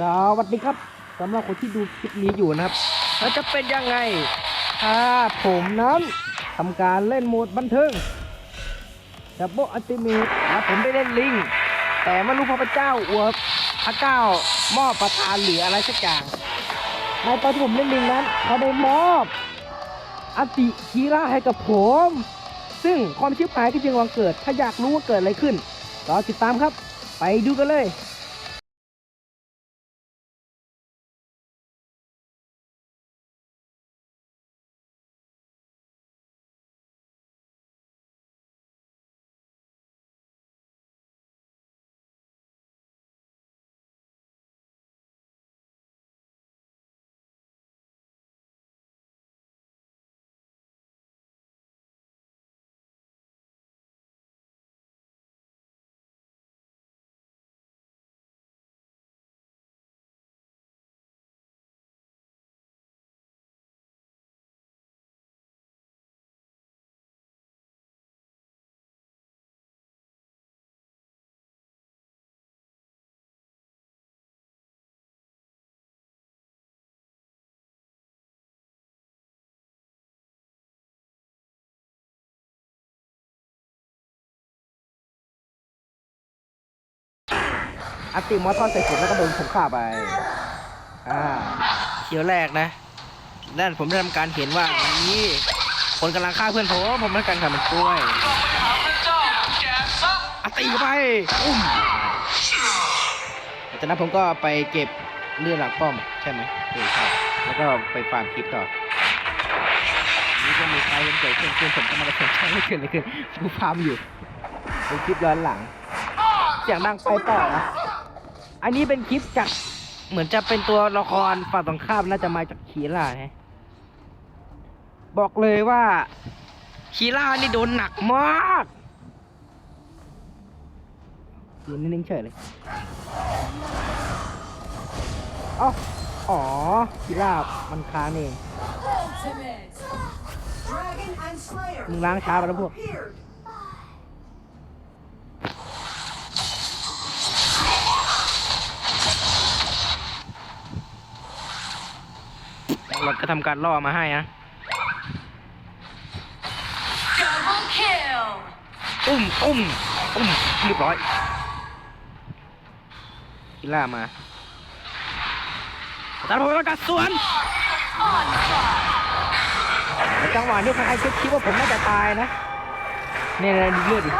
สวัสดีครับสำหรับคนที่ดูคลิปนี้อยู่นะครับแล้วจะเป็นยังไงถ้าผมนั้นทำการเล่นโหมดบันเทิงดับเบิลอัลติเมทและผมได้เล่นลิง แต่ไม่รู้พระเจ้าอวบพระเจ้ามอบประทานหรืออะไรสักอย่างในตอนที่ผมเล่นลิงนั้นเขาได้มอบอติคีร่าให้กับผม ซึ่งความชิบหายก็จึงวังเกิด ถ้าอยากรู้ว่าเกิดอะไรขึ้นรอติดตามครับ ไปดูกันเลย อัตติมอสทอดใส่ผมแล้วก็โดนผมฆ่าไป อ่าเคียวแรกนะด้านผมได้ทำการเห็นว่าวันนี้คนกำลังฆ่าเพื่อนผมผมไม่การทำมันช่วยอัตติเข้าไปอุ้มจากนั้นผมก็ไปเก็บเลือดหลังป้อมใช่ไหมเออใช่แล้วก็ไปฟาร์มคลิปต่อนี่ก็มีใครเป็นเกิดขึ้นขึ้นผมก็มาได้สนใจไม่เกิดอะไรขึ้นดูฟาร์มอยู่ดูคลิปย้อนหลังเสียงดังไปต่อนะ อันนี้เป็นคลิปจากเหมือนจะเป็นตัวละครฝั่งตรงข้ามน่าจะมาจากคีร่าฮะบอกเลยว่าคีร่านี่โดนหนักมากยืนนิ่งเฉยเลยเอ้าอ๋อคีร่ามันค้างเองมึงล้างช้าไปแล้วพวก เราก็ทำการล่อมาให้นะ Double kill. อุ้มอุ้มอุ้มเรียบร้อยคีร่ามาตามผมประกาศสวน Onslaught. แต่จังหวะนี้ใครๆก็คิดว่าผมน่าจะตายนะเนี่ยนะดูเลือดดิ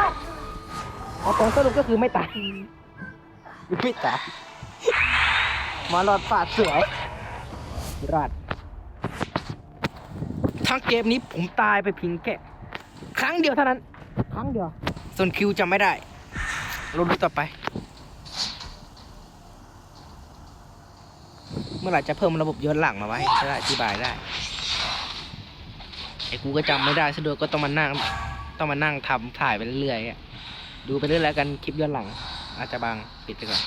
เอาตรงสรุปก็คือไม่ตายไม่ตายมาหลอดปาดเสือราด ทั้งเกมนี้ผมตายไปเพียงแค่ครั้งเดียวเท่านั้น ครั้งเดียว ส่วนคิวจำไม่ได้เราดูต่อไป เมื่อไหร่จะเพิ่มระบบย้อนหลังมาไว้จะได้อธิบายได้ไอ้กูก็จำไม่ได้สะดวกก็ต้องมานั่ง ต้องมานั่งทำถ่ายไปเรื่อยๆอะดูไปเรื่อยแล้วกันคลิปย้อนหลัง อาจจะบางปิดไปก่อน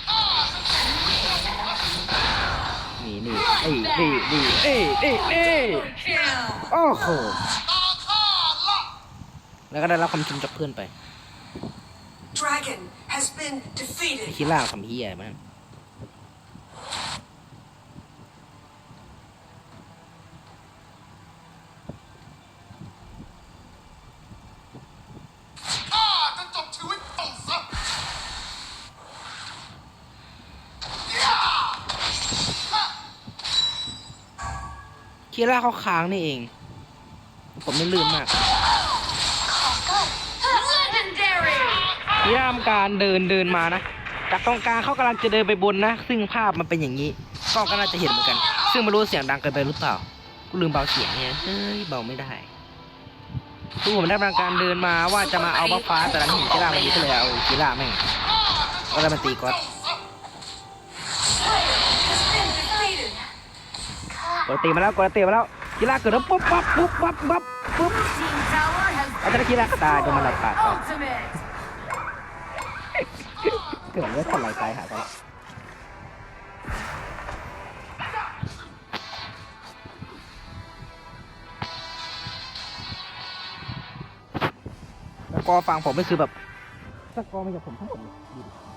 นี่นี่เอ้ยนี่นี่เอ้ยเอ้ยเอ้ย Kill. โอ้โหแล้วก็ได้รับคำชมจากเพื่อนไป Dragon has been ไอ้ defeated. คิดล่างทำเฮียมัน ข้าจะจบชีวิตเจ้าซะย่า คิดล่าเขาค้างนี่เอง ผมไม่ลืมมาก Legendary. ที่ทำการเดินเดินมานะ จากตรงกลางเขากำลังจะเดินไปบนนะ ซึ่งภาพมันเป็นอย่างนี้กล้องก็น่าจะเห็นเหมือนกัน ซึ่งไม่รู้เสียงดังเกินไปหรือเปล่ากูลืมเบาเสียงเนี่ยเฮ้ยเบาไม่ได้คือผมได้ทำการเดินมาว่าจะมาเอาบัฟฟ้าแต่ดันเห็นกีฬามันนี้ก็เลยเอากีฬาแม่งก็เลยมาตีก๊อต กดตีมาแล้วกดตีมาแล้วกีฬาเกิดแล้วปุ๊บปั๊บปุ๊บปั๊บปั๊บปุ๊บอาจารย์กีฬาก็ตายโดนมันหลับปากไป ultimate. เกิดเลือดไหลตายหากันสกอร์ฟังผมไม่คือแบบสกอร์ไม่จากผมทั้งหมดเลยดูดิ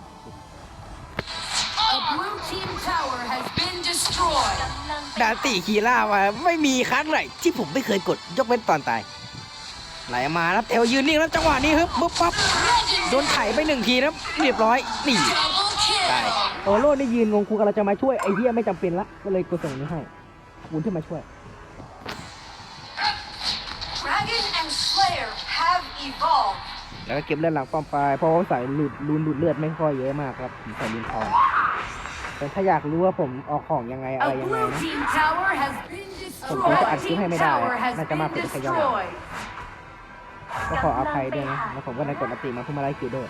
team tower has been destroyed. ดาติคีล่ามาไม่มีครั้งไหนที่ผมไม่เคยกดยกเว้นตอนตาย ไหลมาแล้วเทวยืนนิ่งแล้วจังหวะนี้ฮึบปุ๊บปั๊บโดนไถไปหนึ่งทีนะเรียบร้อยนี่ Double ตาย kill. โอโลนี่ยืนงงครูกำลังจะมาช่วยไอ้เหี้ยไม่จำเป็นละก็เลยกดส่งนี้ให้ขอบคุณที่มาช่วย Dragon and Slayer have evolved. แล้วก็เก็บเลือดหลังป้อมไปเพราะว่าใส่หลุดรูนดูดเลือดไม่ค่อยเยอะมากครับผมใส่ลินทอง แต่ถ้าอยากรู้ว่าผมออกของยังไงอะไร A ยังไง blue นะ team tower has been ผมคงจะอัด destroyed. คลิปให้ Team ไม่ได้ tower has น่าจะมาก been กว่าที่ขยัน destroyed. ก็ขออภัยด้วยนะแล้วผมก็ได้กดอติมาเพื่อมาไล่คิวด้วย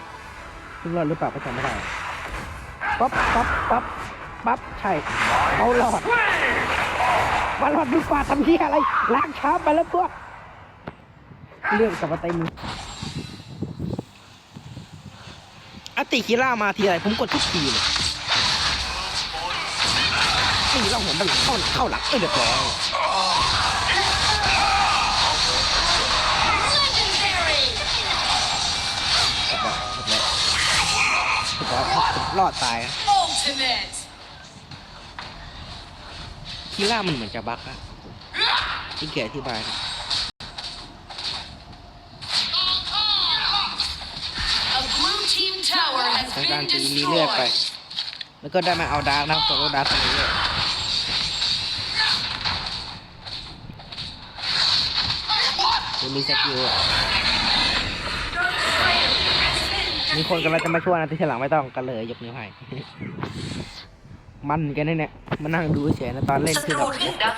ซึ่งรอดหรือเปล่าก็จำไม่ได้ปั๊บปั๊บปั๊บปั๊บใช่เขาหลอดมาหลอดดีกว่าทำที่อะไรล้างช้าไปแล้วตัวเรื่องกับมาเต็มอติคิล่ามาทีไรผมกดทุกทีเลย นี่เราหัวมันหลังเข้าหลังเข้าหลังเอ้ยเรียบร้อยรอดตายคิล่ามันเหมือนจะบักอะที่เกียอธิบายทางการตีมีเลือดไป แล้วก็ได้มาเอาดาร์กนะโซโลดาร์กคนนี้ มีสกิลอะมีคนกำลังจะมาช่วยนะที่ฉลังไม่ต้องกันเลยยกนิ้วให้ มันกันเนี่ยเนี่ยมานั่งดูเฉยๆนะตอนเล่นคือแบบ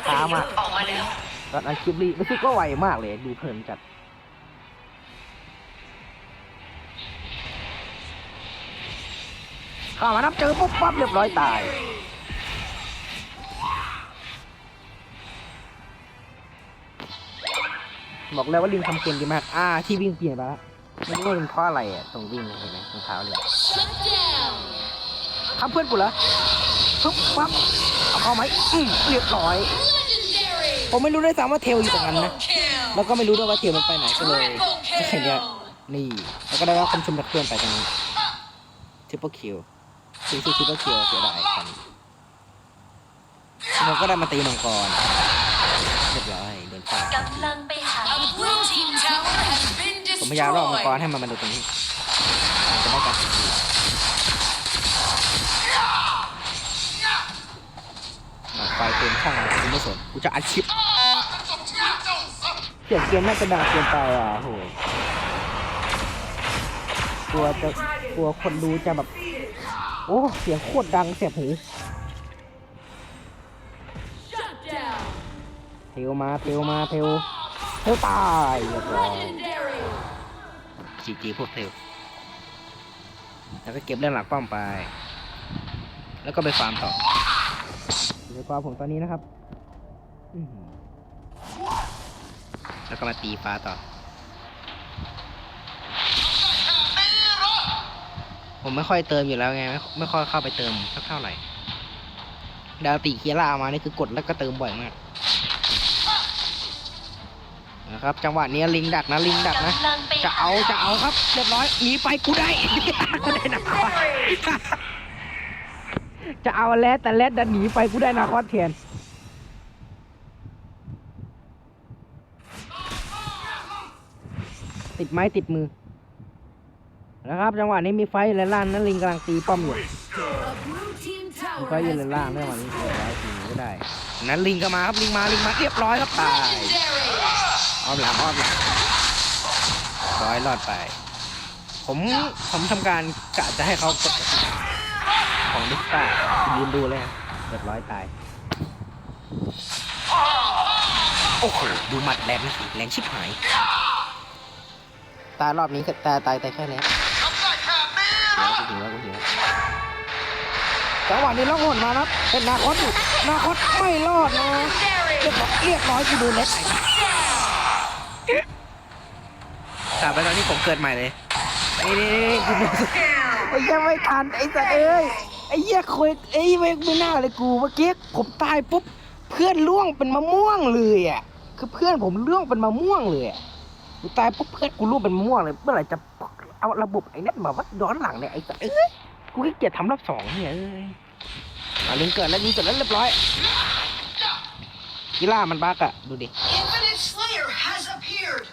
ช้ามากออกมาแล้วตอนอันคลิปรีรู้สึกก็ไวมากเลย ดูเพลินจัดเข้ามานับเจอปุ๊บปั๊บเรียบร้อยตาย บอกแล้วว่าลิงทำเกมดีมาก อ่า ที่วิ่งเปลี่ยนไปแล้วไม่รู้ว่าเป็นเพราะอะไรอะตรงวิ่งเห็นไหมตรงเท้าเลย Shut down. ทำเพื่อนกูเหรอปุ๊บปั๊บเอาเข้าไหมอืมเรียบร้อย Legendary. ผมไม่รู้ด้วยซ้ำว่าเทลอยู่ตรงนั้นนะ Double kill. แล้วก็ไม่รู้ด้วยว่าเทียมมันไปไหนก็เลย Triple แค่เนี้ย kill. นี่ แล้วก็ได้รับคำชมจากเพื่อนไปตรงนี้ทริปเปิลคิวซีซีทริปเปิลคิวเสียดายกันเราก็ได้มาตีมังกรเรี ยายามล่อมังกรให้มันมาดูตรงนี้จะได้การสิทีไฟเต็มช่องเลยกูไม่สนกูจะอัดคลิปจบชีวิตเสียงเกมน่าจะดังเกินไปอะโหกลัวจะกลัวคนดูจะแบบ โอ้เสียงโคตรดังเสียบหูเทวมาเทวมาเทวเทวตายเรียบร้อย จีจีพวกเทวแล้วก็เก็บเรื่องหลักป้อมไป แล้วก็ไปฟาร์มต่อในฟาร์มผมตอนนี้นะครับอื้อหือแล้วก็มาตีฟ้าต่อ ผมไม่ค่อยเติมอยู่แล้วไง ไม่ไม่ค่อยเข้าไปเติมสักเท่าไหร่ ดาวตีเคียร่ามานี่คือกดแล้วก็เติมบ่อยมาก นะครับ จังหวะนี้ลิงดักนะลิงดักนะ จะเอาจะเอาครับ เรียบร้อยหนีไปกูได้กูได้นะจะเอาแล้วแต่แล้วดันหนีไปกูได้นาคอสแทนติดไม้ติดมือนะครับจังหวะนี้มีไฟและล่างนั้นลิงกำลังตีป้อมอยู่มีไฟอยู่ has และล่างด้วยวันนี้เรียบร้อยตีไม่ได้ นั้นลิงก็มาครับลิงมาลิงมาเรียบร้อยครับตาย อ้อมหลังอ้อมหลังร้อยรอดไป ผมผมทำการกะจะให้เขากดของดิสตายืนดูเลยเรียบร้อยตาย โอ้โห ดูหมัดแรงสิแรงชิบหาย ตายรอบนี้ก็ตายตายแต่แค่นี้ทำได้แค่นี้เดี๋ยวกูหิวแล้วกูหิวจังหวะนี้ล่องหนมาครับเป็นนาคอดูนาคอสไม่รอดนะเรียบร้อยเรียบร้อยกูดนเล็ก กลับไปตอนที่ผมเกิดใหม่เลย นี่นี่นี่กูดูไอ้เหี้ยังไม่ทันไอ้สัตว์เอ้ย ไอ้เหี้ยคุยไอ้ไม่ไม่น่าเลยกูเมื่อกี้ผมตายปุ๊บเพื่อนล่วงเป็นมะม่วงเลยอะ คือเพื่อนผมล่วงเป็นมะม่วงเลยอะกูตายปุ๊บเพื่อนกูล่วงเป็นมะม่วงเลยเมื่อไหร่จะเอาระบบไอ้นั่นมาว่าย้อนหลังเนี่ยไอ้สัตว์เอ้ย กูขี้เกียจทำรอบสองเนี่ยเอ้ยไปอาลิงเกิดแล้วยิงเกิดแล้วเรียบร้อยกีฬามันบักอะดูดิ Infinite Slayer has appeared.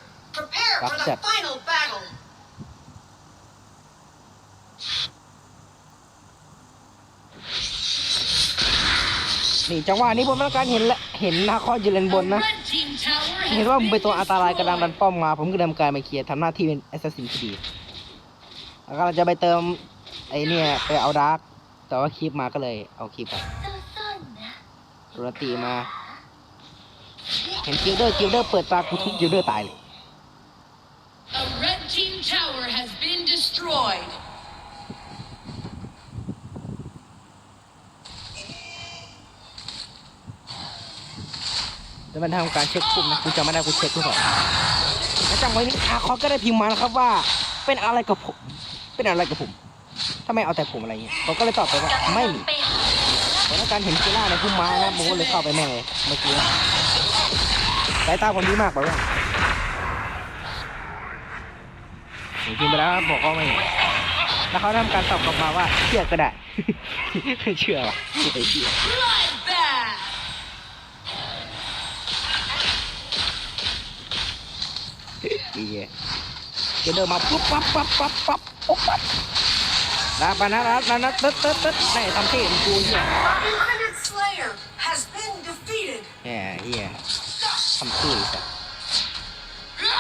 Prepare for the Gotcha. final battle. นี่จังหวะนี้ผมต้องการเห็นและเห็นนาคอยืนเลนบนนะ Red team tower เห็น has ว่ามึง been เป็นตัวอันตรายกำลังดัน destroyed. ป้อมมา ผมก็ดำการมาเคลียร์ทำหน้าที่เป็นแอสซัสซินที่ดีแล้วก็เราจะไปเติมไอเนี่ยไปเอาดาร์กแต่ว่าคลิปมาก็เลยเอาคลิปไปตุรตีมา เห็นกิลเดอร์กิลเดอร์เปิดตากูทุบกิลเดอร์ตายเลย A red team tower has destroyed. มันทำการเช็คปุ่มนะกูจำไม่ได้กูเช็คกูก่อนแล้วจังไว้นี้อาคอก็ได้พิมพ์มานะครับว่า เป็นอะไรกับผม เป็นอะไรกับผมทำไมเอาแต่ผมอะไรเงี้ยเขาก็เลยตอบไปว่าไม่มีผมต้องการเห็นกีฬาในพุ่มไม้นะผมก็เลยเข้าไปแม่งเลยเมื่อกี้สายตาผมดีมากไปว่า ผมพิมพ์ไปแล้วบอกว่าไม่แล้วเขาทำการตอบกลับมาว่าเชื่อก็ได้ไม่เชื่อว่ะไอ้เหี้ย Bloodbath. ดีเจเดินมาปุ๊บปั๊บปั๊บปั๊บปั๊บปุ๊บปั๊บลาปานะนะนะนะตึ๊ดตึ๊ดตึ๊ดนี่ทำที่มกูเนี่ยแหมเฮียทำที่สัส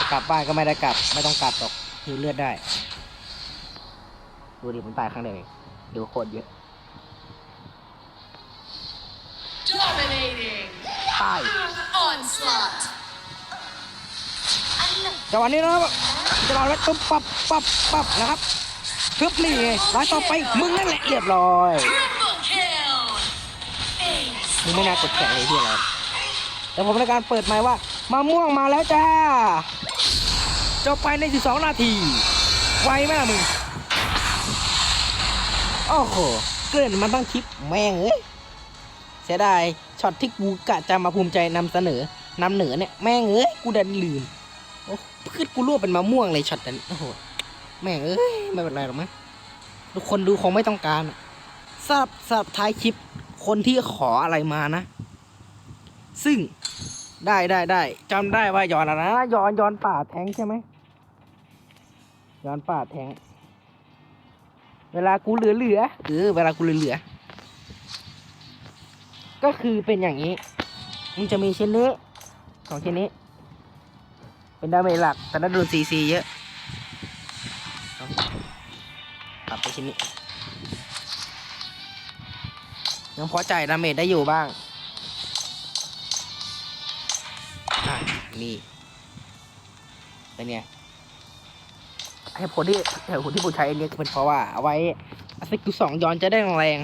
จะกลับบ้านก็ไม่ได้กลับ ไม่ต้องกลับหรอก หิวเลือดได้ ดูดิผมตายครั้งเดียวเองดูโคตรเยอะ Dominating. ตาย Onslaught. จังหวะนี้นะครับจะรอแล้วปุ๊บปั๊บปั๊บปั๊บนะครับทึบนี่ไงร้ายต่อไปมึงนั่นแหละเรียบร้อย Triple kill. Ace. มึงไม่น่ากดแข่งเลยที่อะไรแต่ผมในการเปิดไมค์ว่ามาม่วงมาแล้วจ้า จบไปใน 12 นาที ไวไหมล่ะมึง โอ้โห เกินมันต้องคลิปแม่งเอ้ยเสียดายช็อตที่กูกะจะมาภูมิใจนำเสนอนำเหนือเนี่ยแม่งเอ้ยกูดันลืมโอ้พืชกูรวเป็นมะม่วงเลยช็อตนั้นโอ้โหแม่งเอ้ยไม่เป็นไรหรอกมั้งทุกคนดูคงไม่ต้องการอะสำหรับสำหรับท้ายคลิปคนที่ขออะไรมานะ ซึ่งได้ได้ได้จำได้ว่าย้อนอะไรนะย้อนย้อนป่าแทงใช่ไหม ย้อนป่าแทง เวลากูเหลือเหลือเออเวลากูเหลือเหลือ ก็คือเป็นอย่างนี้ มันจะมีชิ้นนี้สองชิ้นนี้ เป็นดาเมจหลัก แต่นั้นโดนซีซีเยอะปรับไปชิ้นนี้ ยังพอจ่ายดาเมจได้อยู่บ้างอะนี่เป็นไง ให้ผลที่เหตุผลที่ผมใช้อันนี้เป็นเพราะว่าเอาไว้สกิลสองย้อนจะได้แรง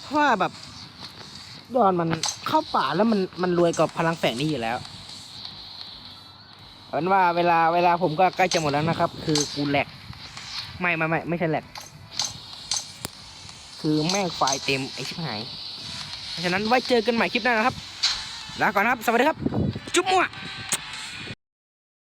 เพราะว่าแบบย้อนมันเข้าป่าแล้วมันมันรวยกับพลังแฝงนี้อยู่แล้วเอาเป็นว่าเวลาเวลาผมก็ใกล้จะหมดแล้วนะครับ คือกูแหลกไม่ไม่ไม่ไม่ใช่แหลกคือแม่งไฟล์เต็มไอชิบหายเพราะฉะนั้นไว้เจอกันใหม่คลิปหน้านะครับลาก่อนครับ สวัสดีครับ จุ๊บมั่ว